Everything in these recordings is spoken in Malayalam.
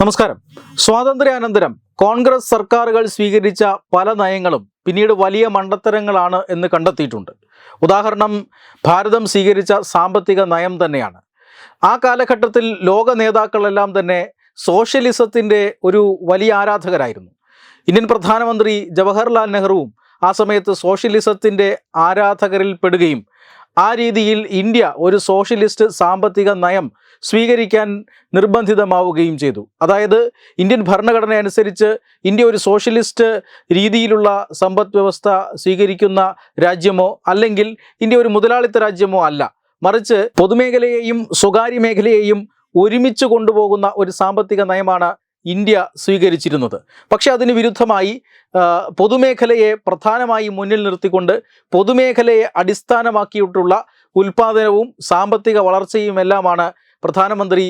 നമസ്കാരം. സ്വാതന്ത്ര്യാനന്തരം കോൺഗ്രസ് സർക്കാരുകൾ സ്വീകരിച്ച പല നയങ്ങളും പിന്നീട് വലിയ മണ്ടത്തരങ്ങളാണ് എന്ന് കണ്ടെത്തിയിട്ടുണ്ട്. ഉദാഹരണം ഭാരതം സ്വീകരിച്ച സാമ്പത്തിക നയം തന്നെയാണ്. ആ കാലഘട്ടത്തിൽ ലോക നേതാക്കളെല്ലാം തന്നെ സോഷ്യലിസത്തിന്റെ ഒരു വലിയ ആരാധകരായിരുന്നു. ഇന്ത്യൻ പ്രധാനമന്ത്രി ജവഹർലാൽ നെഹ്റുവും ആ സമയത്ത് സോഷ്യലിസത്തിന്റെ ആരാധകരിൽ പെടുകയും ആ രീതിയിൽ ഇന്ത്യ ഒരു സോഷ്യലിസ്റ്റ് സാമ്പത്തിക നയം സ്വീകരിക്കാൻ നിർബന്ധിതമാവുകയും ചെയ്തു. അതായത് ഇന്ത്യൻ ഭരണഘടന അനുസരിച്ച് ഇന്ത്യ ഒരു സോഷ്യലിസ്റ്റ് രീതിയിലുള്ള സമ്പദ് വ്യവസ്ഥ സ്വീകരിക്കുന്ന രാജ്യമോ അല്ലെങ്കിൽ ഇന്ത്യ ഒരു മുതലാളിത്ത രാജ്യമോ അല്ല. മറിച്ച് പൊതുമേഖലയെയും സ്വകാര്യ മേഖലയെയും ഒരുമിച്ച് കൊണ്ടുപോകുന്ന ഒരു സാമ്പത്തിക നയമാണ് ഇന്ത്യ സ്വീകരിച്ചിരുന്നത്. പക്ഷേ അതിന് വിരുദ്ധമായി പൊതുമേഖലയെ പ്രധാനമായി മുന്നിൽ നിർത്തിക്കൊണ്ട് പൊതുമേഖലയെ അടിസ്ഥാനമാക്കിയിട്ടുള്ള ഉൽപാദനവും സാമ്പത്തിക വളർച്ചയും എല്ലാമാണ് പ്രധാനമന്ത്രി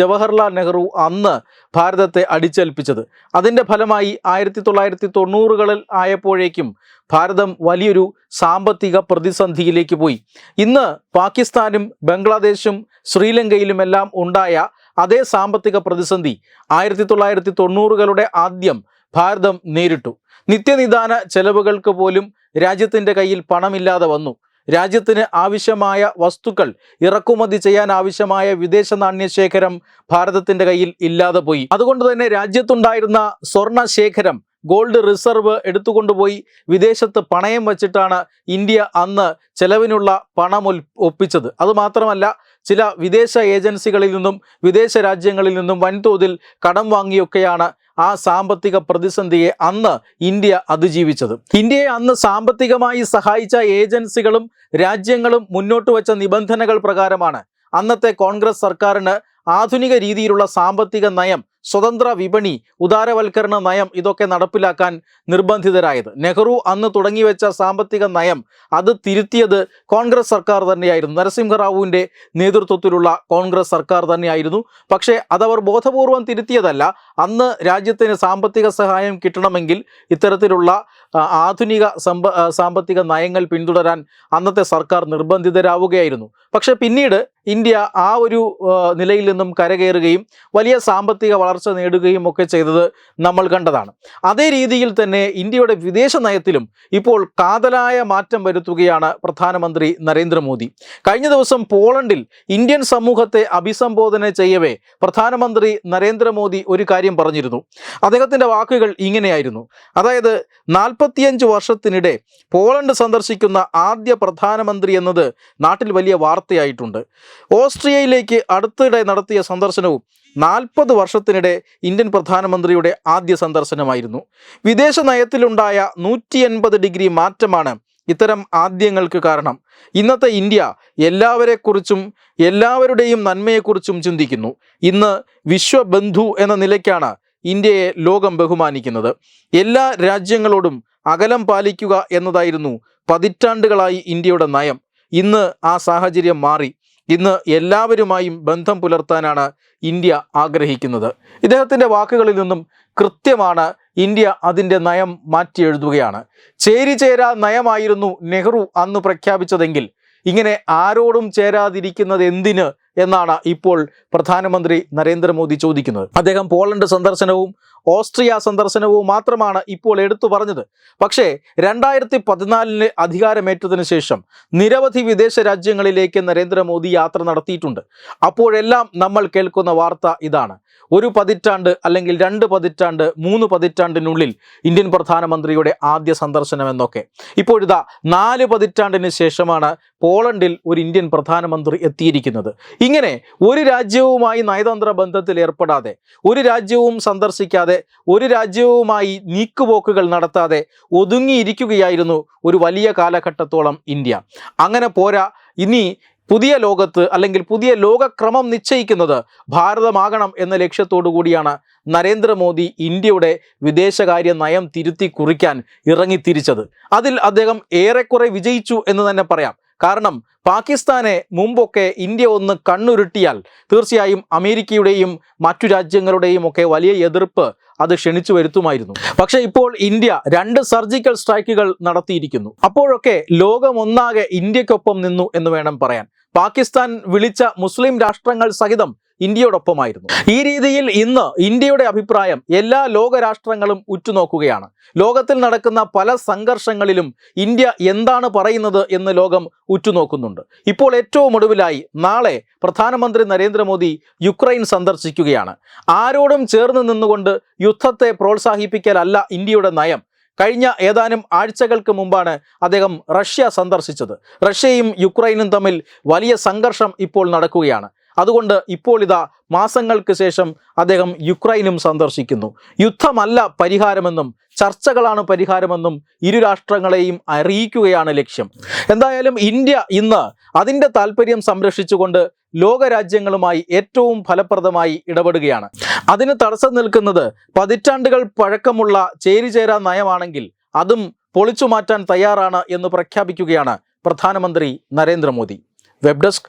ജവഹർലാൽ നെഹ്റു അന്ന് ഭാരതത്തെ അടിച്ചേൽപ്പിച്ചത്. അതിന്റെ ഫലമായി ആയിരത്തി തൊള്ളായിരത്തി തൊണ്ണൂറുകളിൽ ആയപ്പോഴേക്കും ഭാരതം വലിയൊരു സാമ്പത്തിക പ്രതിസന്ധിയിലേക്ക് പോയി. ഇന്ന് പാകിസ്ഥാനും ബംഗ്ലാദേശും ശ്രീലങ്കയിലുമെല്ലാം ഉണ്ടായ അതേ സാമ്പത്തിക പ്രതിസന്ധി ആയിരത്തി തൊള്ളായിരത്തി തൊണ്ണൂറുകളുടെ ആദ്യം ഭാരതം നേരിട്ടു. നിത്യനിദാന ചെലവുകൾക്ക് പോലും രാജ്യത്തിന്റെ കയ്യിൽ പണമില്ലാതെ വന്നു. രാജ്യത്തിന് ആവശ്യമായ വസ്തുക്കൾ ഇറക്കുമതി ചെയ്യാൻ ആവശ്യമായ വിദേശ നാണ്യശേഖരം ഭാരതത്തിന്റെ കയ്യിൽ ഇല്ലാതെ പോയി. അതുകൊണ്ട് തന്നെ രാജ്യത്തുണ്ടായിരുന്ന സ്വർണ ശേഖരം ഗോൾഡ് റിസർവ് എടുത്തുകൊണ്ടുപോയി വിദേശത്ത് പണയം വച്ചിട്ടാണ് ഇന്ത്യ അന്ന് ചെലവിനുള്ള പണം ഒപ്പിച്ചത്. അതുമാത്രമല്ല ചില വിദേശ ഏജൻസികളിൽ നിന്നും വിദേശ രാജ്യങ്ങളിൽ നിന്നും വൻതോതിൽ കടം വാങ്ങിയൊക്കെയാണ് ആ സാമ്പത്തിക പ്രതിസന്ധിയെ അന്ന് ഇന്ത്യ അതിജീവിച്ചത്. ഇന്ത്യയെ അന്ന് സാമ്പത്തികമായി സഹായിച്ച ഏജൻസികളും രാജ്യങ്ങളും മുന്നോട്ട് വച്ച നിബന്ധനകൾ പ്രകാരമാണ് അന്നത്തെ കോൺഗ്രസ് സർക്കാരിന് ആധുനിക രീതിയിലുള്ള സാമ്പത്തിക നയം സ്വതന്ത്ര വിപണി ഉദാരവൽക്കരണ നയം ഇതൊക്കെ നടപ്പിലാക്കാൻ നിർബന്ധിതരായത്. നെഹ്റു അന്ന് തുടങ്ങിവെച്ച സാമ്പത്തിക നയം അത് തിരുത്തിയത് കോൺഗ്രസ് സർക്കാർ തന്നെയായിരുന്നു. നരസിംഹറാവുവിന്റെ നേതൃത്വത്തിലുള്ള കോൺഗ്രസ് സർക്കാർ തന്നെയായിരുന്നു. പക്ഷേ അതവർ ബോധപൂർവം തിരുത്തിയതല്ല. അന്ന് രാജ്യത്തിന് സാമ്പത്തിക സഹായം കിട്ടണമെങ്കിൽ ഇത്തരത്തിലുള്ള ആധുനിക സമ്പ സാമ്പത്തിക നയങ്ങൾ പിന്തുടരാൻ അന്നത്തെ സർക്കാർ നിർബന്ധിതരാവുകയായിരുന്നു. പക്ഷേ പിന്നീട് ഇന്ത്യ ആ ഒരു നിലയിൽ നിന്നും കരകയറുകയും വലിയ സാമ്പത്തിക വളർച്ച നേടുകയും ഒക്കെ ചെയ്തത് നമ്മൾ കണ്ടതാണ്. അതേ രീതിയിൽ തന്നെ ഇന്ത്യയുടെ വിദേശ നയത്തിലും ഇപ്പോൾ കാതലായ മാറ്റം വരുത്തുകയാണ് പ്രധാനമന്ത്രി നരേന്ദ്രമോദി. കഴിഞ്ഞ ദിവസം പോളണ്ടിൽ ഇന്ത്യൻ സമൂഹത്തെ അഭിസംബോധന ചെയ്യവേ പ്രധാനമന്ത്രി നരേന്ദ്രമോദി ഒരു കാര്യം പറഞ്ഞിരുന്നു. അദ്ദേഹത്തിന്റെ വാക്കുകൾ ഇങ്ങനെയായിരുന്നു. അതായത് നാൽപ്പത്തിയഞ്ച് വർഷത്തിനിടെ പോളണ്ട് സന്ദർശിക്കുന്ന ആദ്യ പ്രധാനമന്ത്രി എന്നത് നാട്ടിൽ വലിയ വാർത്തയായിട്ടുണ്ട്. ഓസ്ട്രിയയിലേക്ക് അടുത്തിടെ നടത്തിയ സന്ദർശനവും നാൽപ്പത് വർഷത്തിനിടെ ഇന്ത്യൻ പ്രധാനമന്ത്രിയുടെ ആദ്യ സന്ദർശനമായിരുന്നു. വിദേശ നയത്തിലുണ്ടായ നൂറ്റി എൺപത് ഡിഗ്രി മാറ്റമാണ് ഇത്തരം ആദ്യങ്ങൾക്ക് കാരണം. ഇന്നത്തെ ഇന്ത്യ എല്ലാവരെക്കുറിച്ചും എല്ലാവരുടെയും നന്മയെക്കുറിച്ചും ചിന്തിക്കുന്നു. ഇന്ന് വിശ്വബന്ധു എന്ന നിലയ്ക്കാണ് ഇന്ത്യയെ ലോകം ബഹുമാനിക്കുന്നത്. എല്ലാ രാജ്യങ്ങളോടും അകലം പാലിക്കുക എന്നതായിരുന്നു പതിറ്റാണ്ടുകളായി ഇന്ത്യയുടെ നയം. ഇന്ന് ആ സാഹചര്യം മാറി. ഇന്ന് എല്ലാവരുമായും ബന്ധം പുലർത്താനാണ് ഇന്ത്യ ആഗ്രഹിക്കുന്നത്. ഇദ്ദേഹത്തിന്റെ വാക്കുകളിൽ നിന്നും കൃത്യമാണ് ഇന്ത്യ അതിന്റെ നയം മാറ്റി എഴുതുകയാണ്. ചേരിചേരാ നയമായിരുന്നു നെഹ്റു അന്ന് പ്രഖ്യാപിച്ചതെങ്കിൽ ഇങ്ങനെ ആരോടും ചേരാതിരിക്കുന്നത് എന്തിന് എന്നാണ് ഇപ്പോൾ പ്രധാനമന്ത്രി നരേന്ദ്രമോദി ചോദിക്കുന്നത്. അദ്ദേഹം പോളണ്ട് സന്ദർശനവും ഓസ്ട്രിയ സന്ദർശനവും മാത്രമാണ് ഇപ്പോൾ എടുത്തു പറഞ്ഞത്. പക്ഷേ രണ്ടായിരത്തി പതിനാലിന് അധികാരമേറ്റതിനു ശേഷം നിരവധി വിദേശ രാജ്യങ്ങളിലേക്ക് നരേന്ദ്രമോദി യാത്ര നടത്തിയിട്ടുണ്ട്. അപ്പോഴെല്ലാം നമ്മൾ കേൾക്കുന്ന വാർത്ത ഇതാണ്. ഒരു പതിറ്റാണ്ട് അല്ലെങ്കിൽ രണ്ട് പതിറ്റാണ്ട് മൂന്ന് പതിറ്റാണ്ടിനുള്ളിൽ ഇന്ത്യൻ പ്രധാനമന്ത്രിയുടെ ആദ്യ സന്ദർശനം എന്നൊക്കെ. ഇപ്പോഴിതാ നാല് പതിറ്റാണ്ടിന് ശേഷമാണ് പോളണ്ടിൽ ഒരു ഇന്ത്യൻ പ്രധാനമന്ത്രി എത്തിയിരിക്കുന്നത്. ഇങ്ങനെ ഒരു രാജ്യവുമായി നയതന്ത്ര ബന്ധത്തിൽ ഏർപ്പെടാതെ ഒരു രാജ്യവും സന്ദർശിക്കാതെ ഒരു രാജ്യവുമായി നീക്കുപോക്കുകൾ നടത്താതെ ഒതുങ്ങിയിരിക്കുകയായിരുന്നു ഒരു വലിയ കാലഘട്ടത്തോളം ഇന്ത്യ. അങ്ങനെ പോരാ ഇനി പുതിയ ലോകത്ത് അല്ലെങ്കിൽ പുതിയ ലോകക്രമം നിശ്ചയിക്കുന്നത് ഭാരതമാകണം എന്ന ലക്ഷ്യത്തോടു കൂടിയാണ് നരേന്ദ്രമോദി ഇന്ത്യയുടെ വിദേശകാര്യ നയം തിരുത്തി കുറിക്കാൻ ഇറങ്ങിത്തിരിച്ചത്. അതിൽ അദ്ദേഹം ഏറെക്കുറെ വിജയിച്ചു എന്ന് തന്നെ പറയാം. കാരണം പാകിസ്ഥാനെ മുമ്പൊക്കെ ഇന്ത്യ ഒന്ന് കണ്ണുരുട്ടിയാൽ തീർച്ചയായും അമേരിക്കയുടെയും മറ്റു രാജ്യങ്ങളുടെയും ഒക്കെ വലിയ എതിർപ്പ് അത് ക്ഷണിച്ചു വരുത്തുമായിരുന്നു. പക്ഷേ ഇപ്പോൾ ഇന്ത്യ രണ്ട് സർജിക്കൽ സ്ട്രൈക്കുകൾ നടത്തിയിരിക്കുന്നു. അപ്പോഴൊക്കെ ലോകമൊന്നാകെ ഇന്ത്യക്കൊപ്പം നിന്നു എന്ന് വേണം പറയാൻ. പാകിസ്ഥാൻ വിളിച്ച മുസ്ലിം രാഷ്ട്രങ്ങൾ സഹിതം ഇന്ത്യയോടൊപ്പമായിരുന്നു. ഈ രീതിയിൽ ഇന്ന് ഇന്ത്യയുടെ അഭിപ്രായം എല്ലാ ലോകരാഷ്ട്രങ്ങളും ഉറ്റുനോക്കുകയാണ്. ലോകത്തിൽ നടക്കുന്ന പല സംഘർഷങ്ങളിലും ഇന്ത്യ എന്താണ് പറയുന്നത് എന്ന് ലോകം ഉറ്റുനോക്കുന്നുണ്ട്. ഇപ്പോൾ ഏറ്റവും ഒടുവിലായി നാളെ പ്രധാനമന്ത്രി നരേന്ദ്രമോദി യുക്രൈൻ സന്ദർശിക്കുകയാണ്. ആരോടും ചേർന്ന് നിന്നുകൊണ്ട് യുദ്ധത്തെ പ്രോത്സാഹിപ്പിക്കലല്ല ഇന്ത്യയുടെ നയം. കഴിഞ്ഞ ഏതാനും ആഴ്ചകൾക്ക് മുമ്പാണ് അദ്ദേഹം റഷ്യ സന്ദർശിച്ചത്. റഷ്യയും യുക്രൈനും തമ്മിൽ വലിയ സംഘർഷം ഇപ്പോൾ നടക്കുകയാണ്. അതുകൊണ്ട് ഇപ്പോൾ ഇതാ മാസങ്ങൾക്ക് ശേഷം അദ്ദേഹം യുക്രൈനും സന്ദർശിക്കുന്നു. യുദ്ധമല്ല പരിഹാരമെന്നും ചർച്ചകളാണ് പരിഹാരമെന്നും ഇരു രാഷ്ട്രങ്ങളെയും അറിയിക്കുകയാണ് ലക്ഷ്യം. എന്തായാലും ഇന്ത്യ ഇന്ന് അതിന്റെ താല്പര്യം സംരക്ഷിച്ചുകൊണ്ട് ലോകരാജ്യങ്ങളുമായി ഏറ്റവും ഫലപ്രദമായി ഇടപെടുകയാണ്. അതിന് തടസ്സം നിൽക്കുന്നത് പതിറ്റാണ്ടുകൾ പഴക്കമുള്ള ചേരിചേരാ നയമാണെങ്കിൽ അതും പൊളിച്ചു മാറ്റാൻ തയ്യാറാണ് എന്ന് പ്രഖ്യാപിക്കുകയാണ് പ്രധാനമന്ത്രി നരേന്ദ്രമോദി. Web desk